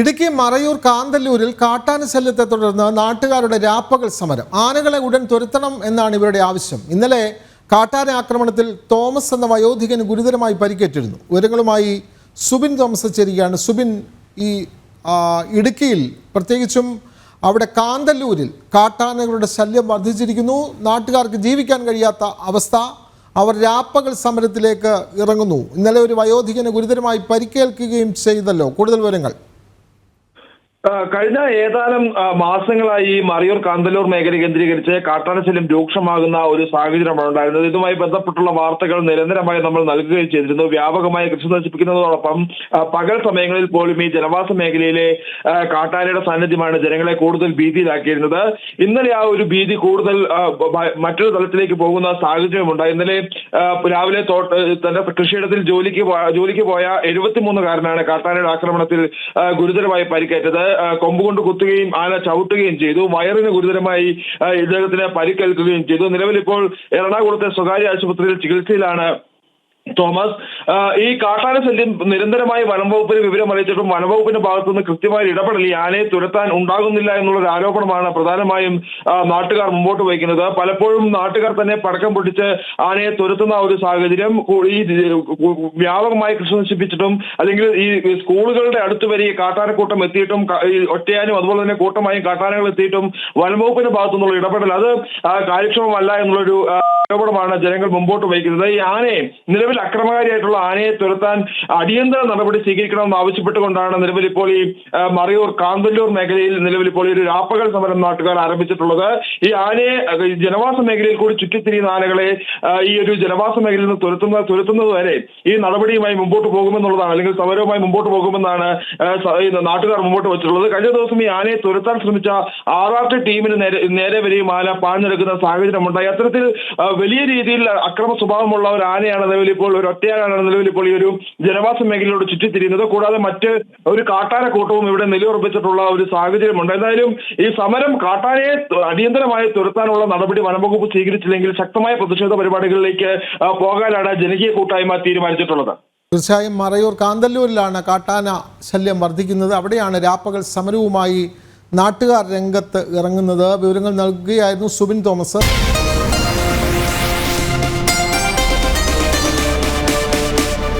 ഇടുക്കി മറയൂർ കാന്തല്ലൂരിൽ കാട്ടാന ശല്യത്തെ തുടർന്ന് നാട്ടുകാരുടെ രാപ്പകൽ സമരം. ആനകളെ ഉടൻ തുരത്തണം എന്നാണ് ഇവരുടെ ആവശ്യം. ഇന്നലെ കാട്ടാന ആക്രമണത്തിൽ തോമസ് എന്ന വയോധികന് ഗുരുതരമായി പരിക്കേറ്റിരുന്നു. വിവരങ്ങളുമായി സുബിൻ തോമസ് ചേരുകയാണ് സുബിൻ ഈ ഇടുക്കിയിൽ പ്രത്യേകിച്ചും അവിടെ കാന്തല്ലൂരിൽ കാട്ടാനകളുടെ ശല്യം വർദ്ധിച്ചിരിക്കുന്നു. നാട്ടുകാർക്ക് ജീവിക്കാൻ കഴിയാത്ത അവസ്ഥ. അവർ രാപ്പകൽ സമരത്തിലേക്ക് ഇറങ്ങുന്നു. ഇന്നലെ ഒരു വയോധികന് ഗുരുതരമായി പരിക്കേൽക്കുകയും ചെയ്തല്ലോ. കൂടുതൽ വിവരങ്ങൾ. കഴിഞ്ഞ ഏതാനും മാസങ്ങളായി മറിയൂർ കാന്തല്ലൂർ മേഖല കേന്ദ്രീകരിച്ച് കാട്ടാനശല്യം രൂക്ഷമാകുന്ന ഒരു സാഹചര്യമാണ് ഉണ്ടായിരുന്നത്. ഇതുമായി ബന്ധപ്പെട്ടുള്ള വാർത്തകൾ നിരന്തരമായി നമ്മൾ നൽകുകയും ചെയ്തിരുന്നു. വ്യാപകമായി കൃഷി നശിപ്പിക്കുന്നതോടൊപ്പം പകൽ സമയങ്ങളിൽ പോലും ഈ ജനവാസ മേഖലയിലെ കാട്ടാനയുടെ സാന്നിധ്യമാണ് ജനങ്ങളെ കൂടുതൽ ഭീതിയിലാക്കിയിരുന്നത്. ഇന്നലെ ആ ഒരു ഭീതി കൂടുതൽ മറ്റൊരു തലത്തിലേക്ക് പോകുന്ന സാഹചര്യമുണ്ടായി. ഇന്നലെ രാവിലെ തന്റെ കൃഷിയിടത്തിൽ ജോലിക്ക് ജോലിക്ക് പോയ എഴുപത്തിമൂന്നുകാരനാണ് കാട്ടാനയുടെ ആക്രമണത്തിൽ ഗുരുതരമായി പരിക്കേറ്റത്. ആ, കൊമ്പുകൊണ്ട് കുത്തുകയും ആന ചവിട്ടുകയും ചെയ്തു. വയറിന് ഗുരുതരമായി ഇദ്ദേഹത്തിന് പരിക്കേൽക്കുകയും ചെയ്തു. നിലവിൽ ഇപ്പോൾ എറണാകുളത്തെ സ്വകാര്യ ആശുപത്രിയിൽ ചികിത്സയിലാണ്. തോമസ് ഈ കാട്ടാന ശല്യം നിരന്തരമായി വനംവകുപ്പിന് വിവരം അറിയിച്ചിട്ടും വനംവകുപ്പിന്റെ ഭാഗത്തുനിന്ന് കൃത്യമായ ഇടപെടൽ ഈ ആനയെ തുരത്താൻ ഉണ്ടാകുന്നില്ല എന്നുള്ള ഒരു ആരോപണമാണ് പ്രധാനമായും നാട്ടുകാർ മുമ്പോട്ട് വയ്ക്കുന്നത്. പലപ്പോഴും നാട്ടുകാർ തന്നെ പടക്കം പൊട്ടിച്ച് ആനയെ തുരത്തുന്ന ഒരു സാഹചര്യം ഈ വ്യാപകമായി കൃഷി നശിപ്പിച്ചിട്ടും അല്ലെങ്കിൽ ഈ സ്കൂളുകളുടെ അടുത്ത് വരെ ഈ കാട്ടാനക്കൂട്ടം എത്തിയിട്ടും ഒറ്റയാനും അതുപോലെ തന്നെ കൂട്ടമായും കാട്ടാനകൾ എത്തിയിട്ടും വനംവകുപ്പിന്റെ ഭാഗത്തുനിന്നുള്ള ഇടപെടൽ അത് കാര്യക്ഷമമല്ല എന്നുള്ളൊരു ആരോപണമാണ് ജനങ്ങൾ മുമ്പോട്ട് വയ്ക്കുന്നത്. ഈ ആനയെ നിലവിൽ അക്രമകാരിയായിട്ടുള്ള ആനയെ തുരത്താൻ അടിയന്തര നടപടി സ്വീകരിക്കണമെന്ന് ആവശ്യപ്പെട്ടുകൊണ്ടാണ് നിലവിൽ ഇപ്പോൾ ഈ മറയൂർ കാന്തല്ലൂർ മേഖലയിൽ നിലവിൽ ഇപ്പോൾ ഒരു രാപ്പകൽ സമരം നാട്ടുകാർ ആരംഭിച്ചിട്ടുള്ളത്. ഈ ആനയെ ജനവാസ മേഖലയിൽ കൂടി ചുറ്റിത്തിരിയുന്ന ആനകളെ ഈ ഒരു ജനവാസ മേഖലയിൽ നിന്ന് തുരത്തുന്ന തുരത്തുന്നത് വരെ ഈ നടപടിയുമായി മുമ്പോട്ട് പോകുമെന്നുള്ളതാണ് അല്ലെങ്കിൽ സമരവുമായി മുമ്പോട്ട് പോകുമെന്നാണ് നാട്ടുകാർ മുമ്പോട്ട് വെച്ചിട്ടുള്ളത്. കഴിഞ്ഞ ദിവസം ഈ ആനയെ തുരത്താൻ ശ്രമിച്ച ആറാട്ട് ടീമിന് നേരെ നേരെ വരെയും ആന പാഞ്ഞെടുക്കുന്ന സാഹചര്യമുണ്ടായി. അത്തരത്തിൽ വലിയ രീതിയിൽ അക്രമ സ്വഭാവമുള്ള ഒരു ആനയാണ് നിലവിൽ ഇപ്പോൾ ഒരു ഒറ്റയാനാണ് നിലവിൽ ഇപ്പോൾ ഈ ഒരു ജനവാസ മേഖലയിലൂടെ ചുറ്റിത്തിരിയുന്നത്. കൂടാതെ മറ്റ് ഒരു കാട്ടാന കൂട്ടവും ഇവിടെ നിലയുറപ്പിച്ചിട്ടുള്ള ഒരു സാഹചര്യമുണ്ട്. എന്തായാലും ഈ സമരം കാട്ടാനയെ അടിയന്തരമായി തുരത്താനുള്ള നടപടി വനംവകുപ്പ് സ്വീകരിച്ചില്ലെങ്കിൽ ശക്തമായ പ്രതിഷേധ പരിപാടികളിലേക്ക് പോകാനാണ് ജനകീയ കൂട്ടായ്മ തീരുമാനിച്ചിട്ടുള്ളത്. തീർച്ചയായും മറയൂർ കാന്തല്ലൂരിലാണ് കാട്ടാന ശല്യം വർദ്ധിക്കുന്നത്. അവിടെയാണ് രാപ്പകൽ സമരവുമായി നാട്ടുകാർ രംഗത്ത് ഇറങ്ങുന്നത്. വിവരങ്ങൾ നൽകുകയായിരുന്നു സുബിൻ തോമസ്.